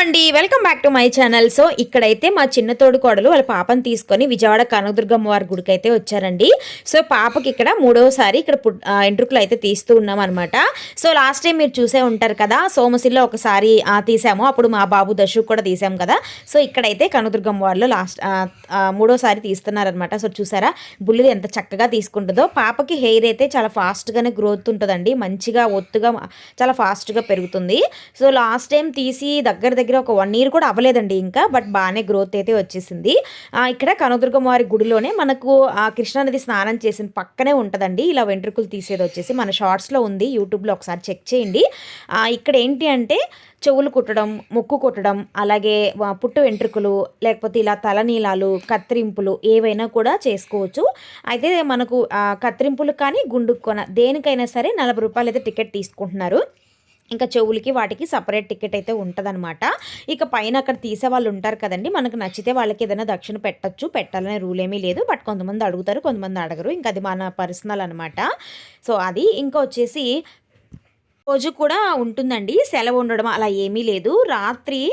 అండి. Welcome back to my channel so ఇక్కడైతే మా చిన్న తోడు కోడలు వాళ్ళ పాపని తీసుకొని విజయవాడ కనకదుర్గమ్మ వారి గుడికి అయితే వచ్చారండి. సో పాపకి ఇక్కడ మూడోసారి ఇక్కడ పుట్- అయితే తీస్తూ ఉన్నాం అనమాట సో లాస్ట్ టైం మీరు చూసే ఉంటారు కదా సోమశిల్లో ఒకసారి తీసాము. అప్పుడు మా బాబు దశకు కూడా తీసాం కదా. సో ఇక్కడైతే కనకదుర్గమ్మ వారిలో లాస్ట్ మూడోసారి తీస్తున్నారనమాట సో చూసారా? బుల్లి ఎంత చక్కగా తీసుకుంటుందో. పాపకి హెయిర్ అయితే చాలా ఫాస్ట్గానే గ్రోత్ ఉంటుందండి. మంచిగా ఒత్తుగా చాలా ఫాస్ట్గా పెరుగుతుంది. సో లాస్ట్ టైం తీసి దగ్గర దగ్గర ఒక వన్ ఇయర్ కూడా అవ్వలేదండి ఇంకా బట్ బాగానే గ్రోత్ అయితే వచ్చేసింది. ఇక్కడ కనదుర్గమ్మ వారి గుడిలోనే మనకు ఆ కృష్ణానది స్నానం చేసిన పక్కనే ఉంటుందండి. ఇలా వెంట్రుకలు తీసేది వచ్చేసి మన షార్ట్స్లో ఉంది. యూట్యూబ్లో ఒకసారి చెక్ చేయండి. ఇక్కడ ఏంటి అంటే చెవులు కుట్టడం ముక్కు కుట్టడం అలాగే పుట్టు వెంట్రుకలు లేకపోతే ఇలా తలనీలాలు కత్తిరింపులు ఏవైనా కూడా చేసుకోవచ్చు. అయితే మనకు కత్తిరింపులు కానీ గుండు కొన దేనికైనా సరే నలభై రూపాయలు అయితే టికెట్ తీసుకుంటున్నారు. ఇంకా చెవులకి వాటికి సపరేట్ టికెట్ అయితే ఉంటుందన్నమాట. ఇక పైన అక్కడ తీసే వాళ్ళు ఉంటారు కదండి. మనకు నచ్చితే వాళ్ళకి ఏదైనా దక్షిణ పెట్టచ్చు. పెట్టాలనే రూల్ ఏమీ లేదు. బట్ కొంతమంది అడుగుతారు కొంతమంది అడగరు. ఇంకా అది మన పర్సనల్ అనమాట సో అది. ఇంకా వచ్చేసి రోజు కూడా ఉంటుందండి. సెలవు ఉండడం అలా ఏమీ లేదు. రాత్రి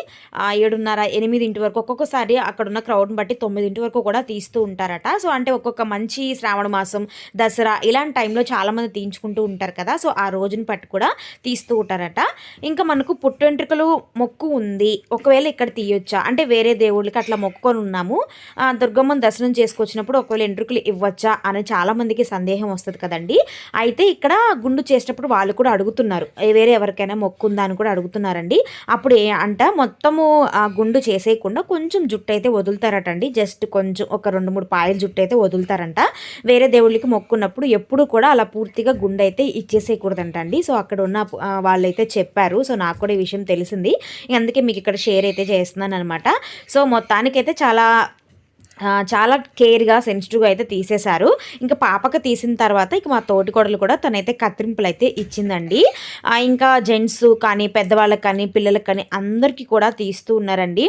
ఏడున్నర ఎనిమిదింటి వరకు ఒక్కొక్కసారి అక్కడ ఉన్న క్రౌడ్ని బట్టి తొమ్మిదింటి వరకు కూడా తీస్తూ ఉంటారట. సో అంటే ఒక్కొక్క మంచి శ్రావణ మాసం దసరా ఇలాంటి టైంలో చాలామంది తీయించుకుంటూ ఉంటారు కదా. సో ఆ రోజుని బట్టి కూడా తీస్తూ ఉంటారట. ఇంకా మనకు పుట్టెంట్రుకలు మొక్కు ఉంది. ఒకవేళ ఇక్కడ తీయొచ్చా? అంటే వేరే దేవుళ్ళకి అట్లా మొక్కుకొని ఉన్నాము. ఆ, దుర్గమ్మని దర్శనం చేసుకొచ్చినప్పుడు ఒకవేళ ఎంట్రుకలు ఇవ్వచ్చా? అని చాలామందికి సందేహం వస్తుంది కదండి. అయితే ఇక్కడ గుండు చేసేటప్పుడు వాళ్ళు కూడా అడుగుతున్నారు. వేరే ఎవరికైనా మొక్కు ఉందా అని కూడా అడుగుతున్నారండి. అప్పుడు ఏ అంట మొత్తము ఆ గుండు చేసేయకుండా కొంచెం జుట్టు అయితే వదులుతారట అండి జస్ట్ కొంచెం ఒక రెండు మూడు పాయల జుట్టు అయితే వదులుతారంట. వేరే దేవుళ్ళకి మొక్కున్నప్పుడు ఎప్పుడు కూడా అలా పూర్తిగా గుండు అయితే ఇచ్చేసేయకూడదంట అండి సో అక్కడ ఉన్న వాళ్ళైతే చెప్పారు. సో నాకు కూడా ఈ విషయం తెలిసింది. అందుకే మీకు ఇక్కడ షేర్ అయితే చేస్తున్నాను అనమాట సో మొత్తానికైతే చాలా చాలా కేర్గా సెన్సిటివ్గా అయితే తీసేశారు. ఇంకా పాపకు తీసిన తర్వాత ఇక మా తోటి కోడలు కూడా తనైతే కత్తిరింపులు అయితే ఇచ్చిందండి ఇంకా జెంట్స్ కానీ పెద్దవాళ్ళకి కానీ పిల్లలకు కానీ అందరికీ కూడా తీస్తూ ఉన్నారండి.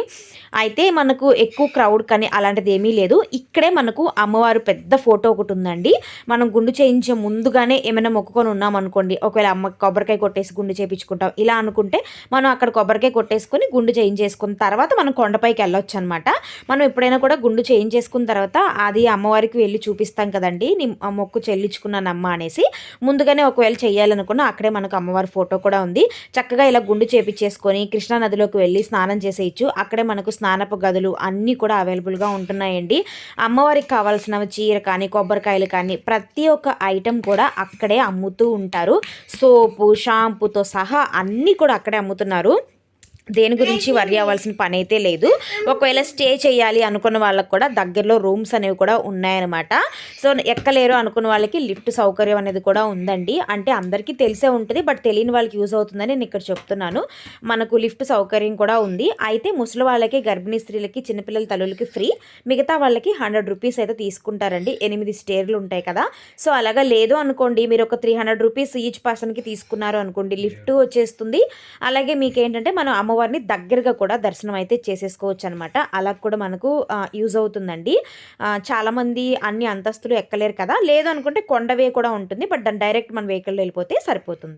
అయితే మనకు ఎక్కువ క్రౌడ్ కానీ అలాంటిది ఏమీ లేదు. ఇక్కడే మనకు అమ్మవారు పెద్ద ఫోటో ఒకటి ఉందండి. మనం గుండు చేయించే ముందుగానే ఏమైనా మొక్కుకొని ఉన్నాం అనుకోండి ఒకవేళ అమ్మ కొబ్బరికాయ కొట్టేసి గుండు చేయించుకుంటాం ఇలా అనుకుంటే మనం అక్కడ కొబ్బరికాయ కొట్టేసుకొని గుండు చేయించేసుకున్న తర్వాత మనం కొండపైకి వెళ్ళొచ్చు అనమాట మనం ఎప్పుడైనా కూడా గుండు చేయించేసుకున్న తర్వాత అది అమ్మవారికి వెళ్ళి చూపిస్తాం కదండి. నీ మొక్కు చెల్లించుకున్నానమ్మ అనేసి. ముందుగానే ఒకవేళ చేయాలనుకున్నా అక్కడే మనకు అమ్మవారి ఫోటో కూడా ఉంది. చక్కగా ఇలా గుండు చేపించేసుకొని కృష్ణా నదిలోకి వెళ్ళి స్నానం చేసేయచ్చు. అక్కడే మనకు స్నానపు గదులు అన్నీ కూడా అవైలబుల్గా ఉంటున్నాయండి. అమ్మవారికి కావాల్సిన చీర కానీ కొబ్బరికాయలు కానీ ప్రతి ఒక్క ఐటెం కూడా అక్కడే అమ్ముతూ ఉంటారు. సోపు షాంపూతో సహా అన్నీ కూడా అక్కడే అమ్ముతున్నారు. దేని గురించి వరి అవ్వాల్సిన పని అయితే లేదు. ఒకవేళ స్టే చేయాలి అనుకున్న వాళ్ళకి కూడా దగ్గరలో రూమ్స్ అనేవి కూడా ఉన్నాయన్నమాట. సో ఎక్కలేరు అనుకున్న వాళ్ళకి లిఫ్ట్ సౌకర్యం అనేది కూడా ఉందండి. అంటే అందరికీ తెలిసే ఉంటుంది బట్ తెలియని వాళ్ళకి యూజ్ అవుతుందని నేను ఇక్కడ చెప్తున్నాను. మనకు లిఫ్ట్ సౌకర్యం కూడా ఉంది. అయితే ముసలి వాళ్ళకి గర్భిణీ స్త్రీలకి చిన్నపిల్లల తల్లులకి ఫ్రీ మిగతా వాళ్ళకి హండ్రెడ్ రూపీస్ అయితే తీసుకుంటారండి. ఎనిమిది స్టేర్లు ఉంటాయి కదా. సో అలాగా లేదు అనుకోండి. మీరు ఒక త్రీ హండ్రెడ్ రూపీస్ ఈచ్ పర్సన్కి తీసుకున్నారు అనుకోండి లిఫ్ట్ వచ్చేస్తుంది. అలాగే మీకు ఏంటంటే మనం అమ్మ అమ్మవారిని దగ్గరగా కూడా దర్శనం అయితే చేసేసుకోవచ్చు అనమాట అలా కూడా మనకు యూజ్ అవుతుందండి. చాలామంది అన్ని అంతస్తులు ఎక్కలేరు కదా? లేదు అనుకుంటే కొండవే కూడా ఉంటుంది. బట్ దాని డైరెక్ట్ మన వెహికల్లో వెళ్ళిపోతే సరిపోతుంది.